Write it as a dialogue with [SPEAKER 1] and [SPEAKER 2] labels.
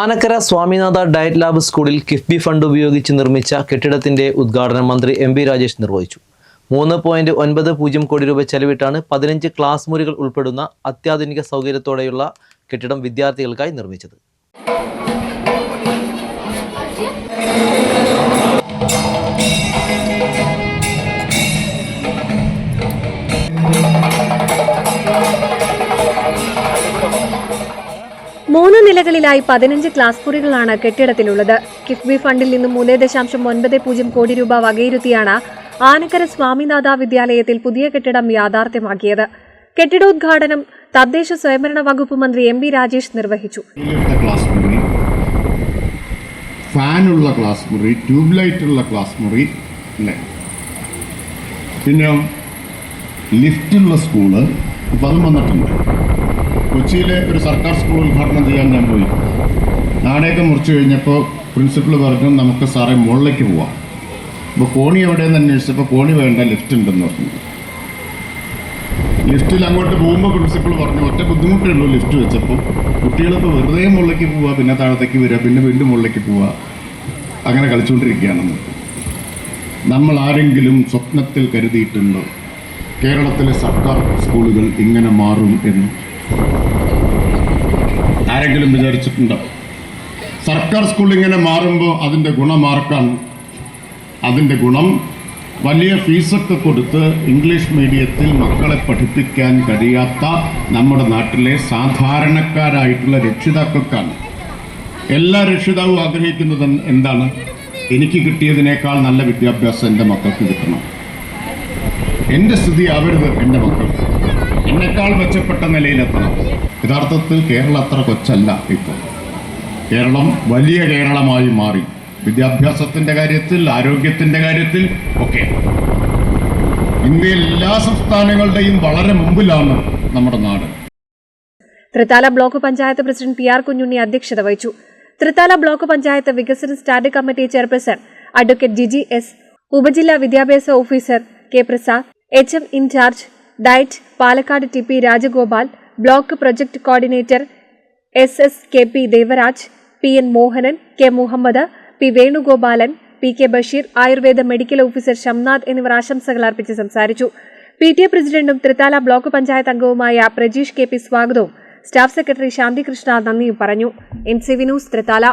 [SPEAKER 1] Anakkara Swaminatha diet lab സ്കൂളിൽ KIIFB fund ഉപയോഗിച്ച് നിർമ്മിച്ച കെട്ടിടത്തിന്റെ ഉദ്ഘാടനം മന്ത്രി എം രാജേഷ് നിർവഹിച്ചു. മൂന്ന് പോയിന്റ് ഒൻപത് പൂജ്യം കോടി രൂപ ചെലവിട്ടാണ് പതിനഞ്ച് ക്ലാസ് മുറികൾ ഉൾപ്പെടുന്ന അത്യാധുനിക സൗകര്യത്തോടെയുള്ള കെട്ടിടം വിദ്യാർത്ഥികൾക്കായി നിർമ്മിച്ചത്.
[SPEAKER 2] മൂന്ന് നിലകളിലായി പതിനഞ്ച് ക്ലാസ് മുറികളാണ് കെട്ടിടത്തിലുള്ളത്. കിഫ്ബി ഫണ്ടിൽ നിന്നും മൂന്ന് ദശാംശം ഒൻപത് പൂജ്യം കോടി രൂപ വകയിരുത്തിയാണ് ആനക്കര സ്വാമിനാഥ വിദ്യാലയത്തിൽ പുതിയ കെട്ടിടം യാഥാർത്ഥ്യമാക്കിയത്. കെട്ടിടോദ്ഘാടനം തദ്ദേശ സ്വയംഭരണ വകുപ്പ് മന്ത്രി എം ബി രാജേഷ് നിർവഹിച്ചു.
[SPEAKER 3] ഫാനുള്ള ക്ലാസ് മുറി ട്യൂബ് ലൈറ്റുള്ള ക്ലാസ് മുറി പിന്നെ ലിഫ്റ്റുള്ള സ്കൂൾ ഇപ്പം അതും വന്നിട്ടുണ്ട്. കൊച്ചിയിലെ ഒരു സർക്കാർ സ്കൂൾ ഉദ്ഘാടനം ചെയ്യാൻ ഞാൻ പോയി. നാണയൊക്കെ മുറിച്ചു കഴിഞ്ഞപ്പോൾ പ്രിൻസിപ്പൾ പറഞ്ഞു നമുക്ക് സാറേ മുകളിലേക്ക് പോവാം. അപ്പോൾ കോണി എവിടെയെന്ന് അന്വേഷിച്ചപ്പോൾ കോണി വേണ്ട ലിഫ്റ്റ് ഉണ്ടെന്ന് പറഞ്ഞു. ലിഫ്റ്റിൽ അങ്ങോട്ട് പോകുമ്പോൾ പ്രിൻസിപ്പൾ പറഞ്ഞു ഒറ്റ ബുദ്ധിമുട്ടേ ഉള്ളൂ ലിഫ്റ്റ് വെച്ചപ്പോൾ. കുട്ടികളിപ്പോൾ വെറുതെ മുകളിലേക്ക് പോവുക പിന്നെ താഴത്തേക്ക് വരിക പിന്നെ വീണ്ടും മുകളിലേക്ക് പോവുക അങ്ങനെ കളിച്ചുകൊണ്ടിരിക്കുകയാണെന്ന്. നമ്മൾ ആരെങ്കിലും സ്വപ്നത്തിൽ കരുതിയിട്ടുണ്ടോ? കേരളത്തിലെ സർക്കാർ സ്കൂളുകൾ ഇങ്ങനെ മാറും എന്ന്? ആരെങ്കിലും വിചാരിച്ചിട്ടുണ്ടോ? സർക്കാർ സ്കൂൾ ഇങ്ങനെ മാറുമ്പോൾ അതിന്റെ ഗുണമാർക്കാൻ അതിന്റെ ഗുണം വലിയ ഫീസൊക്കെ കൊടുത്ത് ഇംഗ്ലീഷ് മീഡിയത്തിൽ മക്കളെ പഠിപ്പിക്കാൻ കഴിയാത്ത നമ്മുടെ നാട്ടിലെ സാധാരണക്കാരായിട്ടുള്ള രക്ഷിതാക്കൾക്കാണ്. എല്ലാ രക്ഷിതാവും ആഗ്രഹിക്കുന്നത് എന്താണ്? എനിക്ക് കിട്ടിയതിനേക്കാൾ നല്ല വിദ്യാഭ്യാസം എന്റെ മക്കൾക്ക് കിട്ടണം. എന്റെ സ്ഥിതി ആവരുത് എന്റെ മക്കൾക്ക്. എന്നെക്കാൾ മെച്ചപ്പെട്ട നിലയിലെത്തണം. യഥാർത്ഥത്തിൽ കേരളം അത്ര കൊച്ചല്ല ഇപ്പോൾ കേരളം വലിയ കേരളമായി മാറി. വിദ്യാഭ്യാസത്തിന്റെ കാര്യത്തിൽ ആരോഗ്യത്തിന്റെ കാര്യത്തിൽ ഒക്കെ. ഇന്ത്യയിൽ എല്ലാ സംസ്ഥാനങ്ങളുടെയും വളരെ മുമ്പിലാണ് നമ്മുടെ നാട്.
[SPEAKER 2] Thrithala block panchayat president P R Kunhunni അധ്യക്ഷത വഹിച്ചു. തൃത്താല ബ്ലോക്ക് പഞ്ചായത്ത് വികസന stand committee chairperson advocate Jiji S ഉപജില്ലാ വിദ്യാഭ്യാസ officer K Prasad H M incharge DIET Palakkad T P Rajagopal block project coordinator S S K P Devaraj P N Mohanan K Muhammad P Venugopalan P K Basheer Ayurveda medical officer Shamnath എന്നിവർ ആശംസകൾ അർപ്പിച്ച് സംസാരിച്ചു. P T A പ്രസിഡന്റും Thrithala block panchayat അംഗവുമായ Prajeesh K P സ്വാഗതവും. Staff secretary Shanthikrishna നന്ദിയും പറഞ്ഞു. N C V Thrithala.